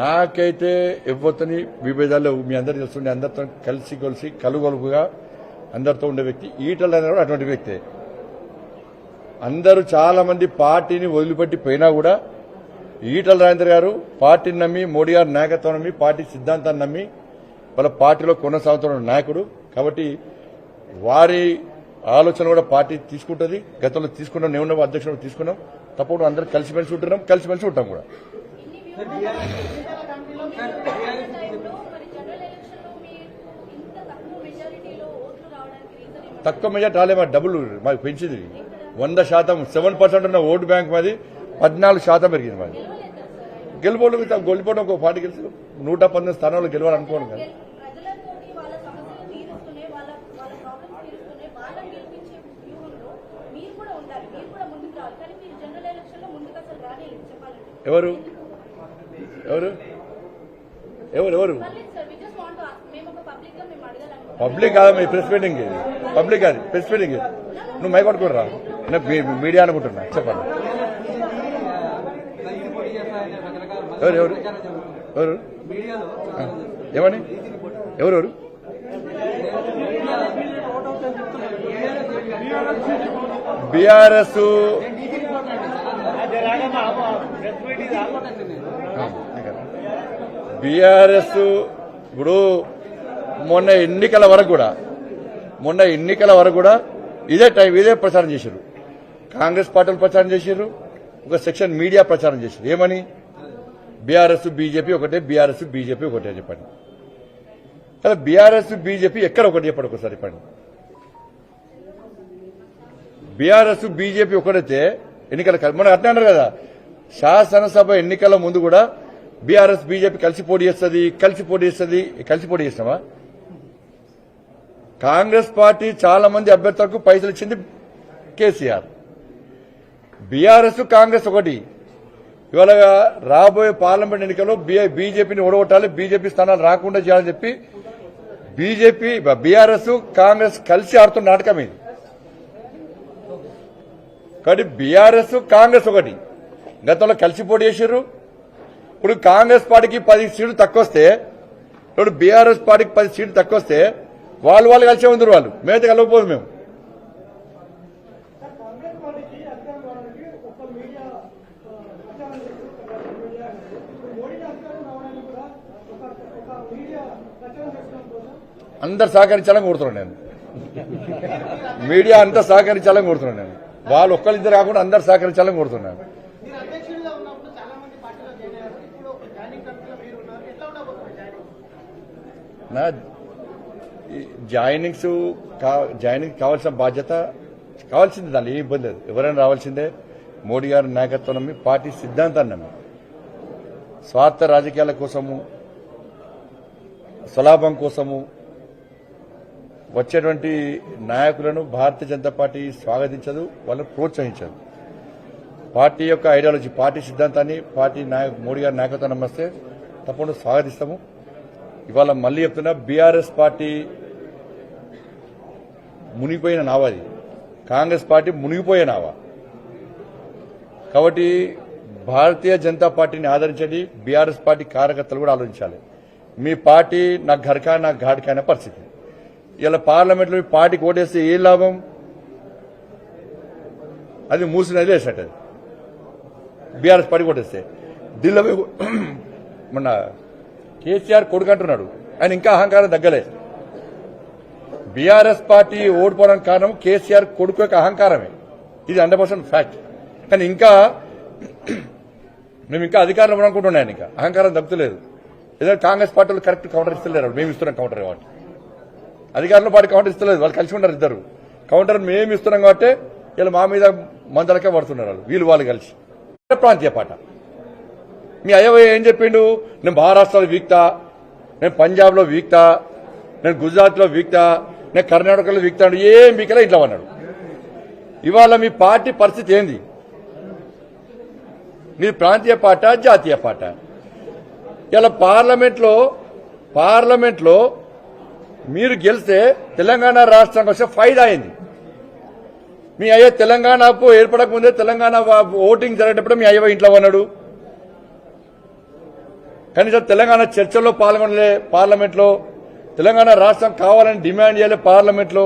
నాకైతే ఇవ్వతని విభేదాలు మీ అందరు తెలుస్తుంది అందరితో కలిసి కలిసి కలుగొలుపుగా అందరితో ఉండే వ్యక్తి ఈటల అనేది కూడా అటువంటి వ్యక్తే. అందరూ చాలా మంది పార్టీని వదిలిపెట్టి పోయినా కూడా ఈటల రాజేంద్ర గారు పార్టీని నమ్మి మోడీ గారు నాయకత్వం నమ్మి పార్టీ సిద్ధాంతాన్ని నమ్మి వాళ్ళ పార్టీలో కొనసాగుతున్న నాయకుడు. కాబట్టి వారి ఆలోచన కూడా పార్టీ తీసుకుంటుంది. గతంలో తీసుకున్నాం నేను అధ్యక్షుడు తీసుకున్నాం. తప్పకుండా అందరూ కలిసిమెలిసి ఉంటున్నాం కలిసిమెలిసి ఉంటాం కూడా. తక్కువ మెజార్టీ రాలే మా డబ్బులు మాకు పెంచింది. వంద శాతం సెవెన్ పర్సెంట్ ఉన్న ఓటు బ్యాంక్ మాది పద్నాలుగు శాతం పెరిగింది మాది. గెలుపోవడం గెలిపోవడం ఒక పార్టీ గెలిచి నూట పంతొమ్మిది స్థానాల్లో గెలవాలనుకోను కదా ఎవరు? ఎవరు? ఎవరు ఎవరు? పబ్లిక్ కాదు మీ ప్రెస్ మీటింగ్ పబ్లిక్ కాదు ప్రెస్ మీటింగ్ నువ్వు నేను మీ- మీడియా అనుకుంటున్నా. చెప్పండి. ఎవరు ఎవరు? ఎవరు? ఏమని ఎవరెవరు బీఆర్ఎస్. బీఆర్ఎస్ ఇప్పుడు మొన్న ఎన్నికల వరకు కూడా మొన్న ఎన్నికల వరకు కూడా ఇదే టైం ఇదే ప్రచారం చేశారు కాంగ్రెస్ పార్టీలు ప్రచారం చేశారు ఒక సెక్షన్ మీడియా ప్రచారం చేశారు ఏమని? బీఆర్ఎస్ బీజేపీ ఒకటే బీఆర్ఎస్ బీజేపీ ఒకటే చెప్పండి. కదా బీఆర్ఎస్ బీజేపీ ఎక్కడ ఒకటి చెప్పండి ఒకసారి చెప్పండి. బీఆర్ఎస్ బీజేపీ ఒకటైతే ఎన్నికల మనం అట్లా అన్నారు కదా. శాసనసభ ఎన్నికల ముందు కూడా బీఆర్ఎస్ బీజేపీ కలిసి పోటీ చేస్తుంది కలిసి పోటీ చేస్తుంది కలిసి పోటీ చేసినామా కాంగ్రెస్ పార్టీ చాలా మంది అభ్యర్థులకు పైసలు ఇచ్చింది కేసీఆర్. బీఆర్ఎస్ కాంగ్రెస్ ఒకటి. ఇవాళ రాబోయే పార్లమెంట్ ఎన్నికల్లో బీజేపీని ఓడగొట్టాలి బీజేపీ స్థానాలు రాకుండా చేయాలని చెప్పి బీజేపీ బీఆర్ఎస్ కాంగ్రెస్ కలిసి ఆడుతున్న నాటకం ఇది. కాబట్టి బీఆర్ఎస్ కాంగ్రెస్ ఒకటి. గతంలో కలిసి పోటీ చేసారు ఇప్పుడు కాంగ్రెస్ పార్టీకి పది సీట్లు తక్కువ వస్తే ఇప్పుడు బీఆర్ఎస్ పార్టీకి పది సీట్లు తక్కువ వస్తే వాళ్ళు వాళ్ళు కలిసే ఉందరు వాళ్ళు. మేమైతే కలవకపోదు మేము. అందరు సహకరించాలని కోరుతున్నాను నేను. మీడియా అంతా సహకరించాలని కోరుతున్నాను నేను. వాళ్ళు ఒక్కరిద్దరు కాకుండా అందరు సహకరించాలని కోరుతున్నాను జాయినింగ్ నా జాయినింగ్స్ జాయినింగ్ కావాల్సిన బాధ్యత కావాల్సింది దాన్ని ఏ ఇబ్బంది లేదు. ఎవరైనా రావాల్సిందే. మోడీ గారి నాయకత్వం నమ్మి పార్టీ సిద్ధాంతాన్ని నమ్మి. స్వార్థ రాజకీయాల కోసము స్వలాభం కోసము వచ్చేటువంటి నాయకులను భారతీయ జనతా పార్టీ స్వాగతించదు వాళ్ళని ప్రోత్సహించదు. పార్టీ యొక్క ఐడియాలజీ పార్టీ సిద్ధాంతాన్ని పార్టీ నాయక మోడీ గారి నాయకత్వం నమ్మస్తే తప్పకుండా స్వాగతిస్తాము. ఇవాళ మళ్ళీ చెప్తున్నా బీఆర్ఎస్ పార్టీ మునిగిపోయిన నావాది కాంగ్రెస్ పార్టీ మునిగిపోయే నావా. కాబట్టి భారతీయ జనతా పార్టీని ఆదరించండి బీఆర్ఎస్ పార్టీ కార్యకర్తలు కూడా ఆలోచించాలి. మీ పార్టీ నా ఘర్కా నా ఘాట్కా అనే పరిస్థితి. ఇలా పార్లమెంట్లో మీ పార్టీకి ఓటేస్తే ఏ లాభం? అది మూసిన నది అది బీఆర్ఎస్ పార్టీ ఓటేస్తే. ఢిల్లీలో మొన్న కేసీఆర్ కొడుకు అంటున్నాడు. ఆయన ఇంకా అహంకారం తగ్గలే. బీఆర్ఎస్ పార్టీ ఓడిపోవడానికి కారణం కేసీఆర్ కొడుకు యొక్క అహంకారమే. ఇది హండ్రెడ్ పర్సెంట్ ఫ్యాక్ట్. కానీ ఇంకా మేము ఇంకా అధికారంలో ఉన్నాం ఆయన ఇంకా. అహంకారం తగ్గుతలేదు. ఏదైనా కాంగ్రెస్ పార్టీలు కరెక్ట్ కౌంటర్ ఇస్తలేరు. మేము ఇస్తున్నాం కౌంటర్ కాబట్టి అధికారంలో పార్టీ కౌంటర్ ఇస్తలేదు. వాళ్ళు కలిసి ఉన్నారు ఇద్దరు. కౌంటర్ మేము ఇస్తున్నాం కాబట్టి వీళ్ళు మా మీద మందలకే పడుతున్నారు వాళ్ళు. వీళ్ళు వాళ్ళు కలిసి. ప్రాంతీయ పాట. మీ అయ్యవయ్య ఏం చెప్పిండు? నేను మహారాష్ట్రలో వీక్తా. నేను పంజాబ్లో వీక్తా. నేను గుజరాత్లో వీక్తా. నేను కర్ణాటకలో వీక్తా అంటే ఏం వీకలే ఇట్లా అన్నాడు ఇవాళ మీ పార్టీ పరిస్థితి ఏంది? మీ ప్రాంతీయ పాట జాతీయ పాట. ఇలా పార్లమెంట్లో పార్లమెంట్లో మీరు గెలిస్తే తెలంగాణ రాష్ట్రానికి వస్తే ఫైదా అయింది. మీ అయ్య తెలంగాణకు ఏర్పడక ముందే తెలంగాణ ఓటింగ్ జరిగేటప్పుడు మీ అయ్య ఇంట్లో ఉన్నాడు. కనీసం తెలంగాణ చర్చల్లో పాల్గొనలే పార్లమెంట్లో తెలంగాణ రాష్ట్రం కావాలని డిమాండ్ చేయలే పార్లమెంట్లో.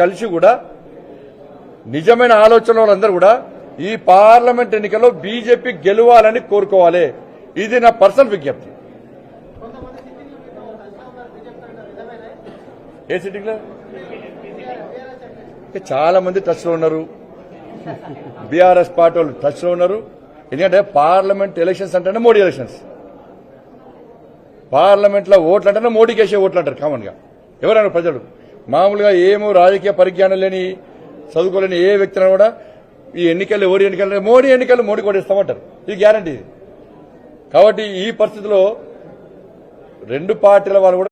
కలిసి కూడా నిజమైన ఆలోచన వాళ్ళందరూ కూడా ఈ పార్లమెంట్ ఎన్నికల్లో బీజేపీ గెలవాలని కోరుకోవాలి. ఇది నా పర్సనల్ విజ్ఞప్తి. ఏ సిట్టింగ్ చాలా మంది టచ్లో ఉన్నారు. బీఆర్ఎస్ పార్టీ వాళ్ళు టచ్లో ఉన్నారు. ఎందుకంటే పార్లమెంట్ ఎలక్షన్స్ అంటేనే మోడీ ఎలక్షన్స్ పార్లమెంట్లో ఓట్లు అంటేనే మోడీకి వేసే ఓట్లు అంటారు కామన్గా ఎవరైనా ప్రజలు. మామూలుగా ఏమో రాజకీయ పరిజ్ఞానం లేని చదువుకోలేని ఏ వ్యక్తిని కూడా ఈ ఎన్నికలు ఎవరి ఎన్నికలు మోడీ ఎన్నికలు మోడీ కూడా ఇస్తామంటారు. ఇది గ్యారంటీ కాబట్టి ఈ పరిస్థితిలో రెండు పార్టీల వాళ్ళు కూడా